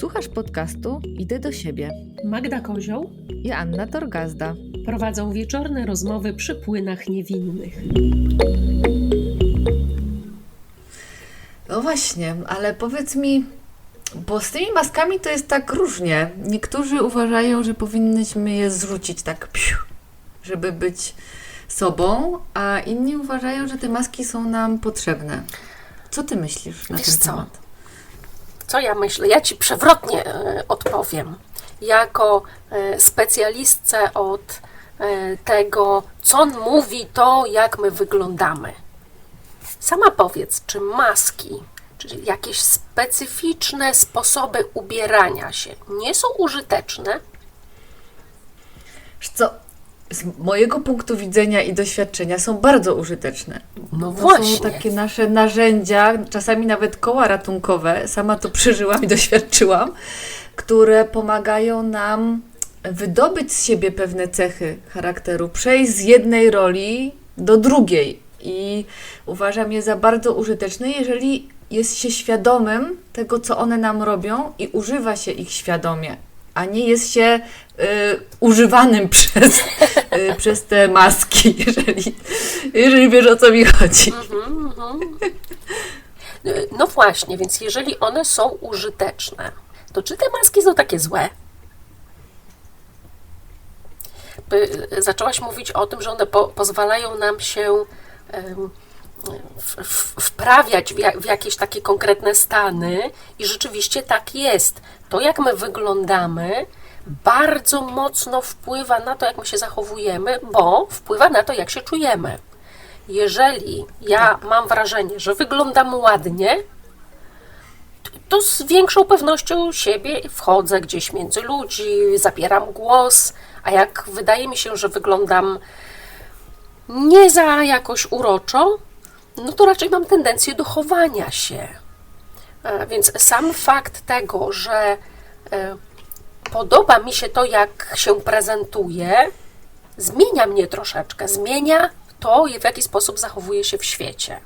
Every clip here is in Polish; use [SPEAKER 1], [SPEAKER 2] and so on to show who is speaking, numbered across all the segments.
[SPEAKER 1] Słuchasz podcastu Idę do siebie
[SPEAKER 2] Magda Kozioł
[SPEAKER 1] i Anna Torgazda.
[SPEAKER 2] prowadzą wieczorne rozmowy przy płynach niewinnych.
[SPEAKER 1] No właśnie, ale powiedz mi, bo z tymi maskami to jest tak różnie. Niektórzy uważają, że powinnyśmy je zrzucić tak, psiu, żeby być sobą, a inni uważają, że te maski są nam potrzebne. Co ty myślisz na
[SPEAKER 3] Wiesz
[SPEAKER 1] ten
[SPEAKER 3] co?
[SPEAKER 1] temat?
[SPEAKER 3] Co ja myślę? Ja ci przewrotnie e, odpowiem. Jako e, specjalistce od e, tego, co on mówi, to jak my wyglądamy. Sama powiedz, czy maski, czy jakieś specyficzne sposoby ubierania się nie są użyteczne?
[SPEAKER 1] Co? Z mojego punktu widzenia i doświadczenia są bardzo użyteczne.
[SPEAKER 3] No
[SPEAKER 1] To
[SPEAKER 3] właśnie.
[SPEAKER 1] są takie nasze narzędzia, czasami nawet koła ratunkowe, sama to przeżyłam i doświadczyłam, które pomagają nam wydobyć z siebie pewne cechy charakteru, przejść z jednej roli do drugiej. I uważam je za bardzo użyteczne, jeżeli jest się świadomym tego, co one nam robią i używa się ich świadomie, a nie jest się y, używanym przez, y, przez te maski, jeżeli, jeżeli wiesz o co mi chodzi.
[SPEAKER 3] Y, No właśnie, więc jeżeli one są użyteczne, to czy te maski są takie złe? By- Zaczęłaś mówić o tym, że one po, pozwalają nam się w, w, wprawiać w, w jakieś takie konkretne stany i rzeczywiście tak jest. To, jak my wyglądamy, bardzo mocno wpływa na to, jak my się zachowujemy, bo wpływa na to, jak się czujemy. Jeżeli ja mam wrażenie, że wyglądam ładnie, to z większą pewnością siebie wchodzę gdzieś między ludzi, zabieram głos, a jak wydaje mi się, że wyglądam nie za jakoś uroczo, no to raczej mam tendencję do chowania się. E, Więc sam fakt tego, że e, podoba mi się to, jak się prezentuję, zmienia mnie troszeczkę, zmienia to, w jaki sposób zachowuję się w świecie.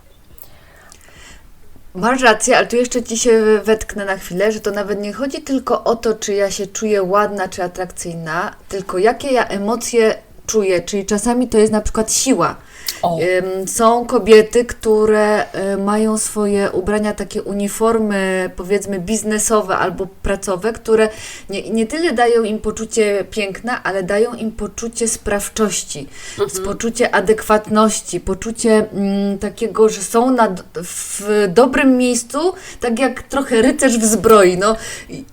[SPEAKER 1] Masz rację, ale tu jeszcze ci się wetknę na chwilę, że to nawet nie chodzi tylko o to, czy ja się czuję ładna czy atrakcyjna, tylko jakie ja emocje czuję, czyli czasami to jest na przykład siła.
[SPEAKER 3] O.
[SPEAKER 1] Są kobiety, które y, mają swoje ubrania, takie uniformy, powiedzmy biznesowe albo pracowe, które nie, nie tyle dają im poczucie piękna, ale dają im poczucie sprawczości, poczucie adekwatności, poczucie mm, takiego, że są na, w dobrym miejscu, tak jak trochę rycerz w zbroi. No,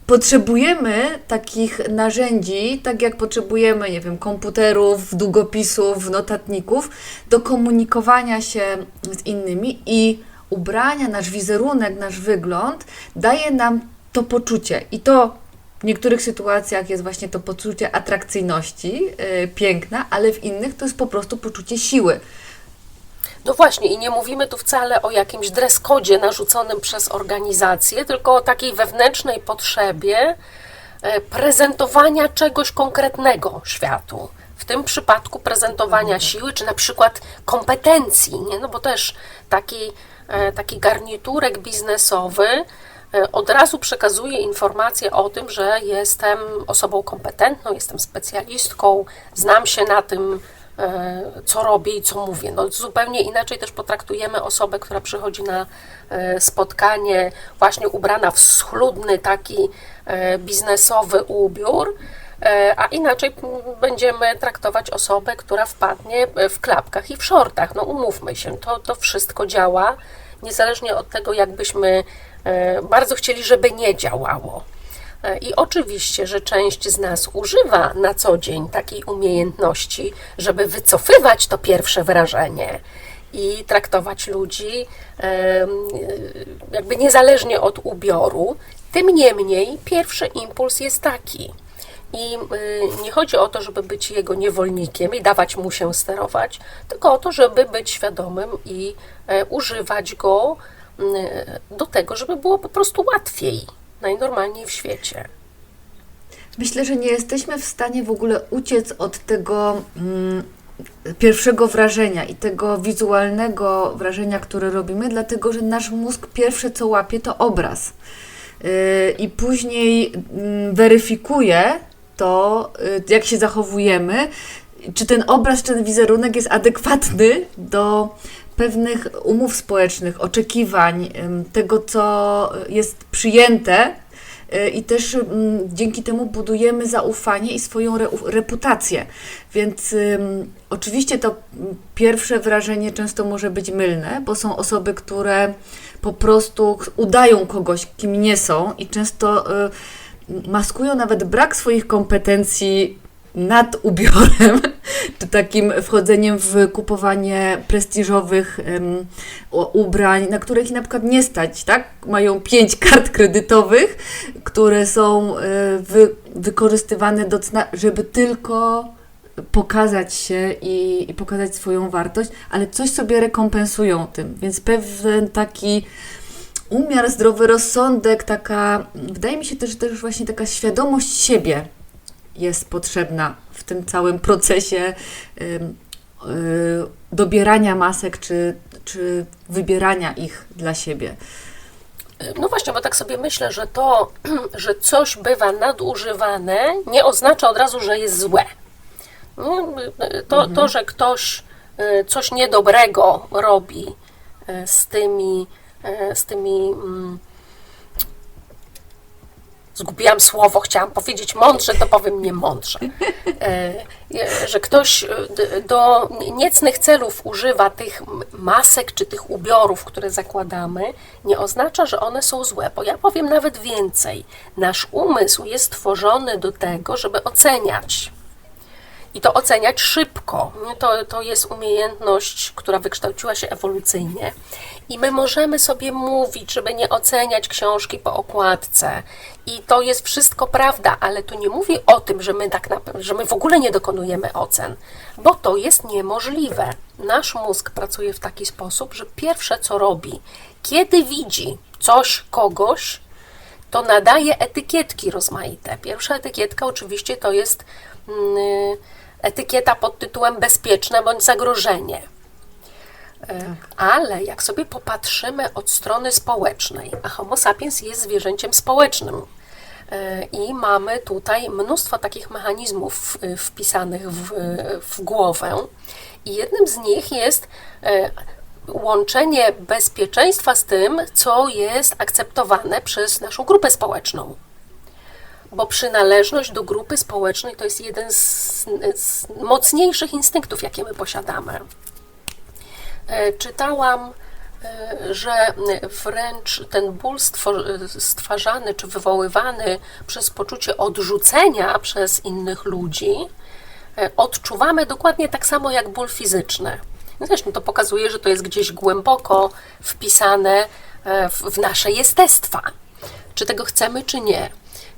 [SPEAKER 1] potrzebujemy takich narzędzi, tak jak potrzebujemy, nie wiem, komputerów, długopisów, notatników, do komunikowania się z innymi i ubrania, nasz wizerunek, nasz wygląd daje nam to poczucie. I to w niektórych sytuacjach jest właśnie to poczucie atrakcyjności, yy, piękna, ale w innych to jest po prostu poczucie siły.
[SPEAKER 3] No właśnie, i nie mówimy tu wcale o jakimś dress-kodzie narzuconym przez organizację, tylko o takiej wewnętrznej potrzebie e, prezentowania czegoś konkretnego światu. W tym przypadku prezentowania siły, czy na przykład kompetencji, nie? No bo też taki, e, taki garniturek biznesowy e, od razu przekazuje informację o tym, że jestem osobą kompetentną, jestem specjalistką, znam się na tym, e, co robię i co mówię. No, zupełnie inaczej też potraktujemy osobę, która przychodzi na spotkanie właśnie ubrana w schludny taki biznesowy ubiór, a inaczej będziemy traktować osobę, która wpadnie e, w klapkach i w shortach. No umówmy się, to, to wszystko działa, niezależnie od tego, jakbyśmy e, bardzo chcieli, żeby nie działało. E, I oczywiście, że część z nas używa na co dzień takiej umiejętności, żeby wycofywać to pierwsze wrażenie i traktować ludzi e, jakby niezależnie od ubioru. Tym niemniej, pierwszy impuls jest taki. I y, nie chodzi o to, żeby być jego niewolnikiem i dawać mu się sterować, tylko o to, żeby być świadomym i e, używać go mm, do tego, żeby było po prostu łatwiej, najnormalniej w świecie.
[SPEAKER 1] Myślę, że nie jesteśmy w stanie w ogóle uciec od tego mm, pierwszego wrażenia i tego wizualnego wrażenia, które robimy, dlatego że nasz mózg pierwsze co łapie to obraz. y, i później mm, weryfikuje to, y, jak się zachowujemy, czy ten obraz, czy ten wizerunek jest adekwatny do pewnych umów społecznych, oczekiwań, tego, co jest przyjęte. y, I też dzięki temu budujemy zaufanie i swoją re, reputację. Więc oczywiście to pierwsze wrażenie często może być mylne, bo są osoby, które po prostu udają kogoś, kim nie są i często y, maskują nawet brak swoich kompetencji nad ubiorem, czy takim wchodzeniem w kupowanie prestiżowych em, u- ubrań, na których na przykład nie stać, tak? Mają pięć kart kredytowych, które są e, wy, wykorzystywane, do cna, żeby tylko pokazać się i, i pokazać swoją wartość, ale coś sobie rekompensują tym, więc pewien taki umiar, zdrowy rozsądek, taka, wydaje mi się też, też właśnie taka świadomość siebie jest potrzebna w tym całym procesie y, dobierania masek czy, czy wybierania ich dla siebie.
[SPEAKER 3] No właśnie, bo tak sobie myślę, że to, że coś bywa nadużywane, nie oznacza od razu, że jest złe. No, To, to że ktoś e, coś niedobrego robi e, z tymi, e, z tymi. mm, Zgubiłam słowo, chciałam powiedzieć mądrze, to powiem niemądrze. E, e, Że ktoś e, do niecnych celów używa tych masek czy tych ubiorów, które zakładamy, nie oznacza, że one są złe. Bo ja powiem nawet więcej. Nasz umysł jest stworzony do tego, żeby oceniać. I to oceniać szybko. Nie? To, to jest umiejętność, która wykształciła się ewolucyjnie. I my możemy sobie mówić, żeby nie oceniać książki po okładce. I to jest wszystko prawda, ale tu nie mówię o tym, że my, tak na, że my w ogóle nie dokonujemy ocen, bo to jest niemożliwe. Nasz mózg pracuje w taki sposób, że pierwsze co robi, kiedy widzi coś, kogoś, to nadaje etykietki rozmaite. Pierwsza etykietka oczywiście to jest mm, etykieta pod tytułem bezpieczne bądź zagrożenie. E, Ale jak sobie popatrzymy od strony społecznej, a Homo sapiens jest zwierzęciem społecznym e, i mamy tutaj mnóstwo takich mechanizmów e, wpisanych w, w głowę, i jednym z nich jest łączenie bezpieczeństwa z tym, co jest akceptowane przez naszą grupę społeczną. Bo przynależność do grupy społecznej to jest jeden z, z mocniejszych instynktów, jakie my posiadamy. E, Czytałam, e, że wręcz ten ból stwarzany czy wywoływany przez poczucie odrzucenia przez innych ludzi e, odczuwamy dokładnie tak samo jak ból fizyczny. Zresztą to pokazuje, że to jest gdzieś głęboko wpisane w nasze jestestwa. Czy tego chcemy, czy nie.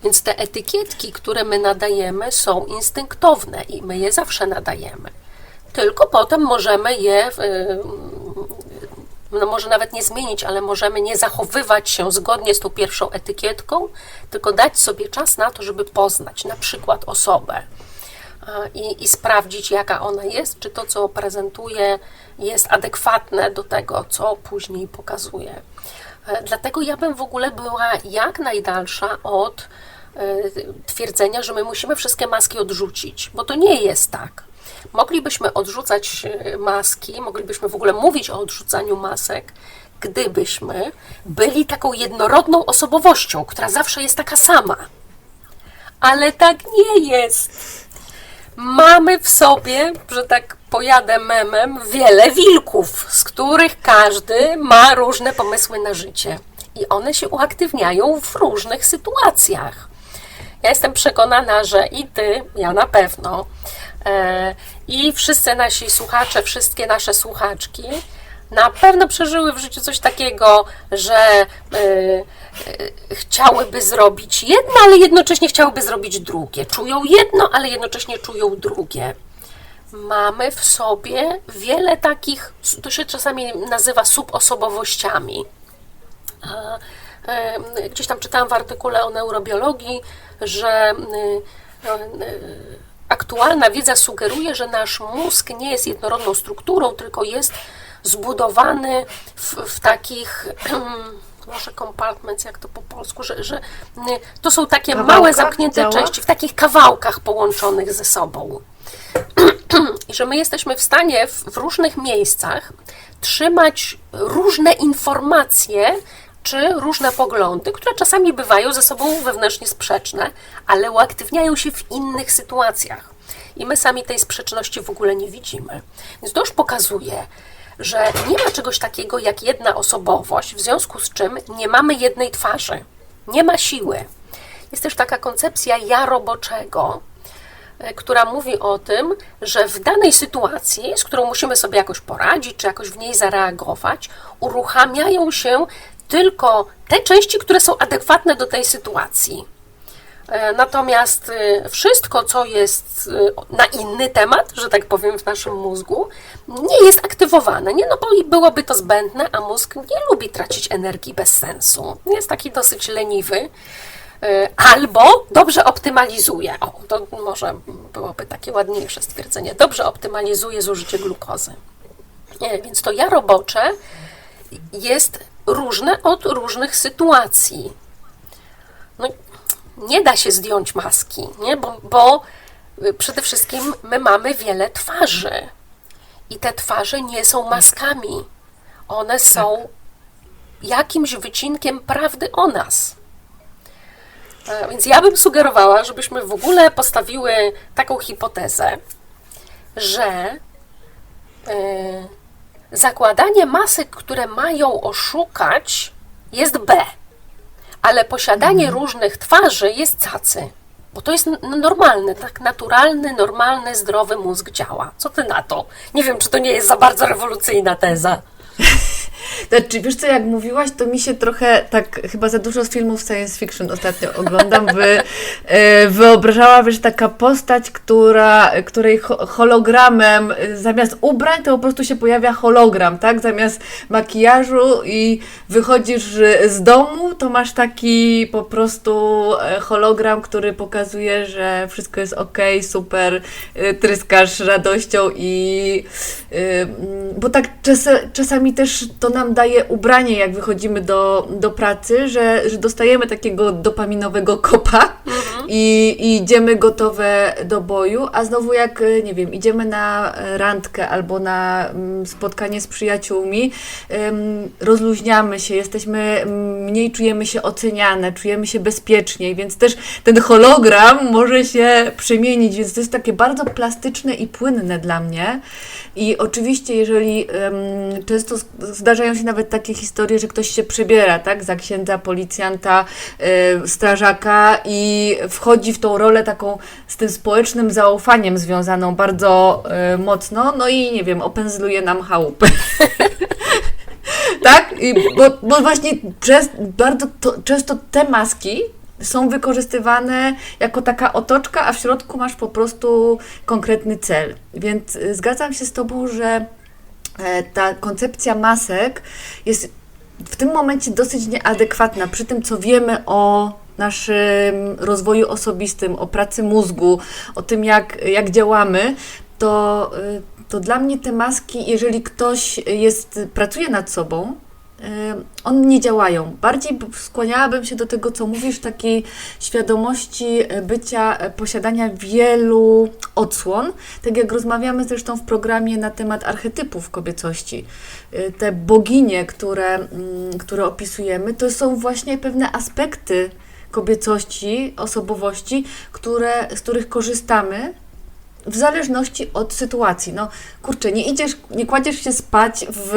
[SPEAKER 3] Więc te etykietki, które my nadajemy, są instynktowne i my je zawsze nadajemy. Tylko potem możemy je, y, no może nawet nie zmienić, ale możemy nie zachowywać się zgodnie z tą pierwszą etykietką, tylko dać sobie czas na to, żeby poznać na przykład osobę i, i sprawdzić, jaka ona jest, czy to, co prezentuje, jest adekwatne do tego, co później pokazuje. E, Dlatego ja bym w ogóle była jak najdalsza od e, twierdzenia, że my musimy wszystkie maski odrzucić, bo to nie jest tak. Moglibyśmy odrzucać e, maski, moglibyśmy w ogóle mówić o odrzucaniu masek, gdybyśmy byli taką jednorodną osobowością, która zawsze jest taka sama. Ale tak nie jest. Mamy w sobie, że tak pojadę memem, wiele wilków, z których każdy ma różne pomysły na życie. I one się uaktywniają w różnych sytuacjach. Ja jestem przekonana, że i ty, ja na pewno, i wszyscy nasi słuchacze, wszystkie nasze słuchaczki na pewno przeżyły w życiu coś takiego, że e, e, chciałyby zrobić jedno, ale jednocześnie chciałyby zrobić drugie. Czują jedno, ale jednocześnie czują drugie. Mamy w sobie wiele takich, to się czasami nazywa subosobowościami. E, Gdzieś tam czytałam w artykule o neurobiologii, że aktualna wiedza sugeruje, że nasz mózg nie jest jednorodną strukturą, tylko jest zbudowany w, w takich może compartments, jak to po polsku, że, że mm, to są takie małe, zamknięte
[SPEAKER 1] ciała?
[SPEAKER 3] części, w takich kawałkach połączonych ze sobą. I że my jesteśmy w stanie w, w różnych miejscach trzymać różne informacje czy różne poglądy, które czasami bywają ze sobą wewnętrznie sprzeczne, ale uaktywniają się w innych sytuacjach. I my sami tej sprzeczności w ogóle nie widzimy. Więc to już pokazuje, że nie ma czegoś takiego jak jedna osobowość, w związku z czym nie mamy jednej twarzy, nie ma siły. Jest też taka koncepcja ja roboczego, e, która mówi o tym, że w danej sytuacji, z którą musimy sobie jakoś poradzić, czy jakoś w niej zareagować, uruchamiają się tylko te części, które są adekwatne do tej sytuacji. E, Natomiast e, wszystko, co jest e, na inny temat, że tak powiem, w naszym mózgu, nie jest aktywowane. Nie? No bo byłoby to zbędne, a mózg nie lubi tracić energii bez sensu. Jest taki dosyć leniwy. Albo dobrze optymalizuje. O, to może byłoby takie ładniejsze stwierdzenie. Dobrze optymalizuje zużycie glukozy. Nie, Więc to ja robocze jest różne od różnych sytuacji. No, nie da się zdjąć maski, nie? Bo, bo y, przede wszystkim my mamy wiele twarzy. I te twarze nie są maskami. One są jakimś wycinkiem prawdy o nas. Więc ja bym sugerowała, żebyśmy w ogóle postawiły taką hipotezę, że e, zakładanie masek, które mają oszukać, jest B, ale posiadanie różnych twarzy jest cacy. Bo to jest normalne, tak naturalny, normalny, zdrowy mózg działa. Co ty na to? Nie wiem, czy to nie jest za bardzo rewolucyjna teza.
[SPEAKER 1] Znaczy, wiesz co, jak mówiłaś, to mi się trochę tak, chyba za dużo z filmów science fiction ostatnio oglądam, by e, wyobrażała, wiesz, taka postać, która, której ho- hologramem zamiast ubrań to po prostu się pojawia hologram, tak? Zamiast makijażu i wychodzisz z domu, to masz taki po prostu e, hologram, który pokazuje, że wszystko jest ok, super, e, tryskasz radością i mm, bo tak czas, czasami też to nam daje ubranie, jak wychodzimy do, do pracy, że, że dostajemy takiego dopaminowego kopa i, i idziemy gotowe do boju, a znowu jak, e, nie wiem, idziemy na randkę albo na mm, spotkanie z przyjaciółmi, rozluźniamy się, jesteśmy, mm, mniej czujemy się oceniane, czujemy się bezpieczniej, więc też ten hologram może się przemienić, więc to jest takie bardzo plastyczne i płynne dla mnie. I oczywiście, jeżeli często zdarzają się nawet takie historie, że ktoś się przebiera, tak, za księdza, policjanta, e, strażaka i wchodzi w tą rolę taką z tym społecznym zaufaniem związaną bardzo e, mocno, no i nie wiem, opędzluje nam chałupę. tak? I bo, bo właśnie przez, bardzo to, często te maski są wykorzystywane jako taka otoczka, a w środku masz po prostu konkretny cel. Więc y, zgadzam się z Tobą, że e, ta koncepcja masek jest w tym momencie dosyć nieadekwatna przy tym, co wiemy o naszym rozwoju osobistym, o pracy mózgu, o tym, jak, jak działamy, to, y, to dla mnie te maski, jeżeli ktoś jest, pracuje nad sobą, y, one nie działają. Bardziej skłaniałabym się do tego, co mówisz, takiej świadomości e, bycia, e, posiadania wielu odsłon. Tak jak rozmawiamy zresztą w programie na temat archetypów kobiecości. Y, Te boginie, które, mm, które opisujemy, to są właśnie pewne aspekty kobiecości, osobowości, które, z których korzystamy w zależności od sytuacji. No kurczę, nie idziesz, nie kładziesz się spać w,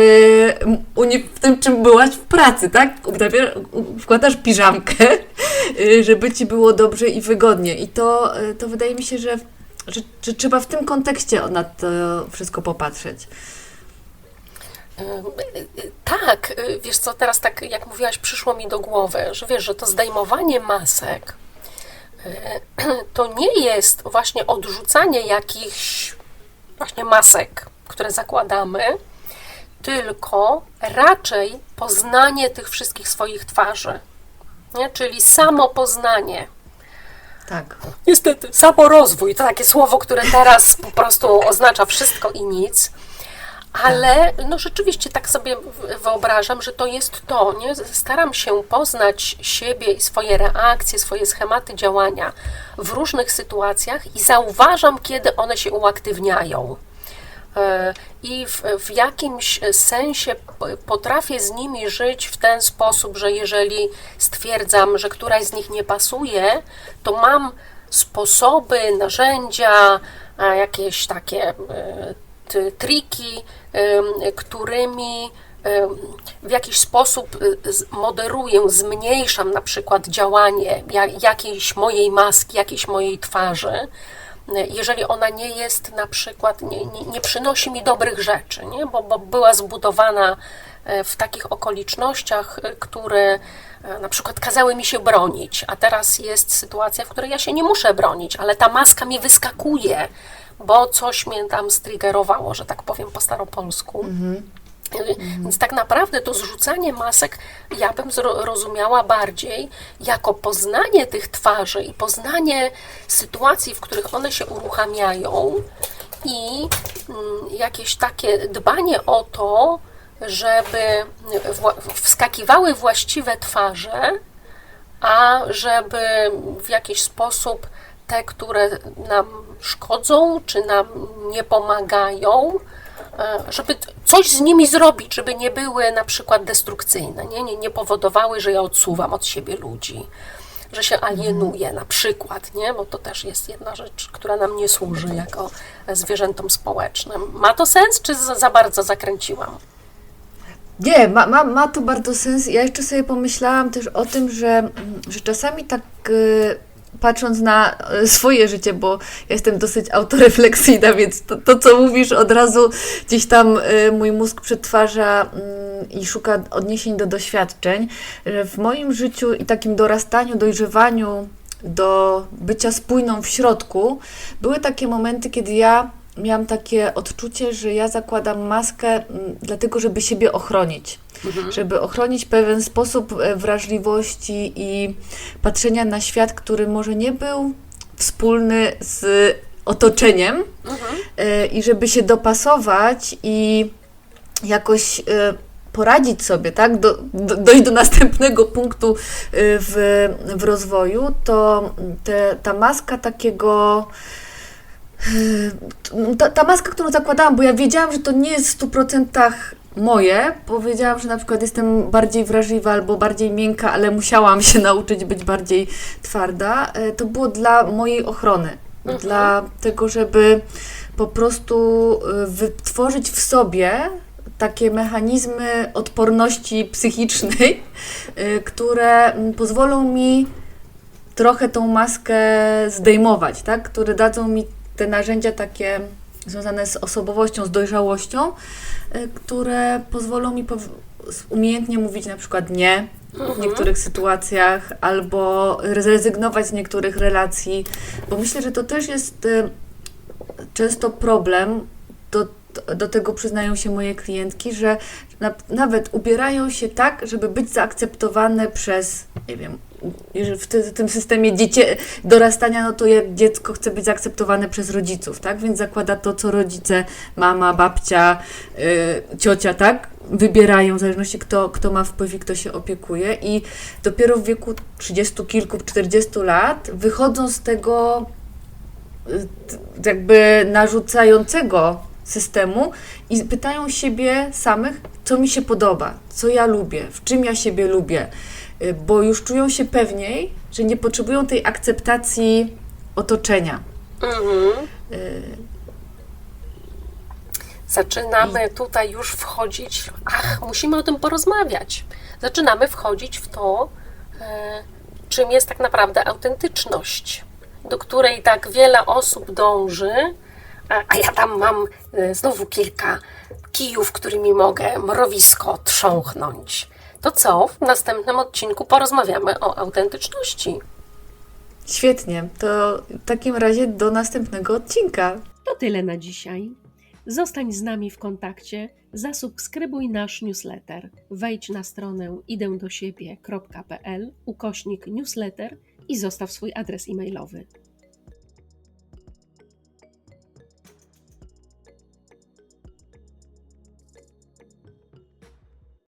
[SPEAKER 1] w tym, czym byłaś w pracy, tak? Wkładasz piżamkę, y, żeby ci było dobrze i wygodnie. I to, y, to wydaje mi się, że, że, że trzeba w tym kontekście na to wszystko popatrzeć.
[SPEAKER 3] Tak, y, wiesz co, teraz tak jak mówiłaś, przyszło mi do głowy, że wiesz, że to zdejmowanie masek y, to nie jest właśnie odrzucanie jakichś właśnie masek, które zakładamy, tylko raczej poznanie tych wszystkich swoich twarzy. Nie? Czyli samo poznanie.
[SPEAKER 1] Tak.
[SPEAKER 3] Niestety, samorozwój to takie słowo, które teraz po prostu oznacza wszystko i nic, Ale no rzeczywiście tak sobie wyobrażam, że to jest to, nie? Staram się poznać siebie i swoje reakcje, swoje schematy działania w różnych sytuacjach i zauważam, kiedy one się uaktywniają. E, I w, w jakimś sensie potrafię z nimi żyć w ten sposób, że jeżeli stwierdzam, że któraś z nich nie pasuje, to mam sposoby, narzędzia, jakieś takie e, triki, którymi w jakiś sposób y, moderuję, zmniejszam na przykład działanie ja- jakiejś mojej maski, jakiejś mojej twarzy, y, jeżeli ona nie jest na przykład, nie, nie, nie przynosi mi dobrych rzeczy, nie? Bo, bo była zbudowana e, w takich okolicznościach, e, które e, na przykład kazały mi się bronić, a teraz jest sytuacja, w której ja się nie muszę bronić, ale ta maska mi wyskakuje, bo coś mnie tam striggerowało, że tak powiem po staropolsku. Y, Więc tak naprawdę to zrzucanie masek ja bym rozumiała bardziej jako poznanie tych twarzy i poznanie sytuacji, w których one się uruchamiają i mm, jakieś takie dbanie o to, żeby wskakiwały właściwe twarze, a żeby w jakiś sposób te, które nam szkodzą, czy nam nie pomagają, e, żeby coś z nimi zrobić, żeby nie były na przykład destrukcyjne, nie, nie, nie powodowały, że ja odsuwam od siebie ludzi, że się alienuję na przykład, nie? bo to też jest jedna rzecz, która nam nie służy jako zwierzętom społecznym. Ma to sens, czy za, za bardzo zakręciłam?
[SPEAKER 1] Nie, ma, ma, ma to bardzo sens. Ja jeszcze sobie pomyślałam też o tym, że, że czasami tak y, patrząc na y, swoje życie, bo jestem dosyć autorefleksyjna, więc to, to co mówisz od razu gdzieś tam y, mój mózg przetwarza mm, i szuka odniesień do doświadczeń, że w moim życiu i takim dorastaniu, dojrzewaniu do bycia spójną w środku, były takie momenty, kiedy ja miałam takie odczucie, że ja zakładam maskę dlatego, żeby siebie ochronić. Żeby ochronić pewien sposób e, wrażliwości i patrzenia na świat, który może nie był wspólny z otoczeniem. E, i żeby się dopasować i jakoś e, poradzić sobie, tak, do, do, dojść do następnego punktu w, w rozwoju, to te, ta maska takiego ta, ta maska, którą zakładałam, bo ja wiedziałam, że to nie jest w 100% moje. Powiedziałam, że na przykład jestem bardziej wrażliwa albo bardziej miękka, ale musiałam się nauczyć być bardziej twarda. E, To było dla mojej ochrony. Dla tego, żeby po prostu e, wytworzyć w sobie takie mechanizmy odporności psychicznej, które mm, pozwolą mi trochę tą maskę zdejmować, tak? które dadzą mi te narzędzia takie związane z osobowością, z dojrzałością, y, które pozwolą mi umiejętnie mówić na przykład nie w niektórych sytuacjach albo zrezygnować z niektórych relacji, bo myślę, że to też jest y, często problem, do, do tego przyznają się moje klientki, że na, nawet ubierają się tak, żeby być zaakceptowane przez, nie wiem, w, ty, w tym systemie dziecię, dorastania, no to jak dziecko chce być zaakceptowane przez rodziców, tak? Więc zakłada to, co rodzice, mama, babcia, y, ciocia, tak? Wybierają, w zależności kto, kto ma wpływ i kto się opiekuje. I dopiero w wieku 30 kilku, 40 lat wychodzą z tego y, jakby narzucającego systemu i pytają siebie samych, co mi się podoba, co ja lubię, w czym ja siebie lubię, bo już czują się pewniej, że nie potrzebują tej akceptacji otoczenia.
[SPEAKER 3] Mhm.
[SPEAKER 1] Y,
[SPEAKER 3] Zaczynamy tutaj już wchodzić. Ach, musimy o tym porozmawiać. Zaczynamy wchodzić w to, e, czym jest tak naprawdę autentyczność, do której tak wiele osób dąży, a, a ja tam mam e, znowu kilka kijów, którymi mogę mrowisko trząchnąć. To co? W następnym odcinku porozmawiamy o autentyczności.
[SPEAKER 1] Świetnie, to w takim razie do następnego odcinka.
[SPEAKER 2] To tyle na dzisiaj. Zostań z nami w kontakcie, zasubskrybuj nasz newsletter. Wejdź na stronę idę do siebie.pl ukośnik newsletter i zostaw swój adres e-mailowy.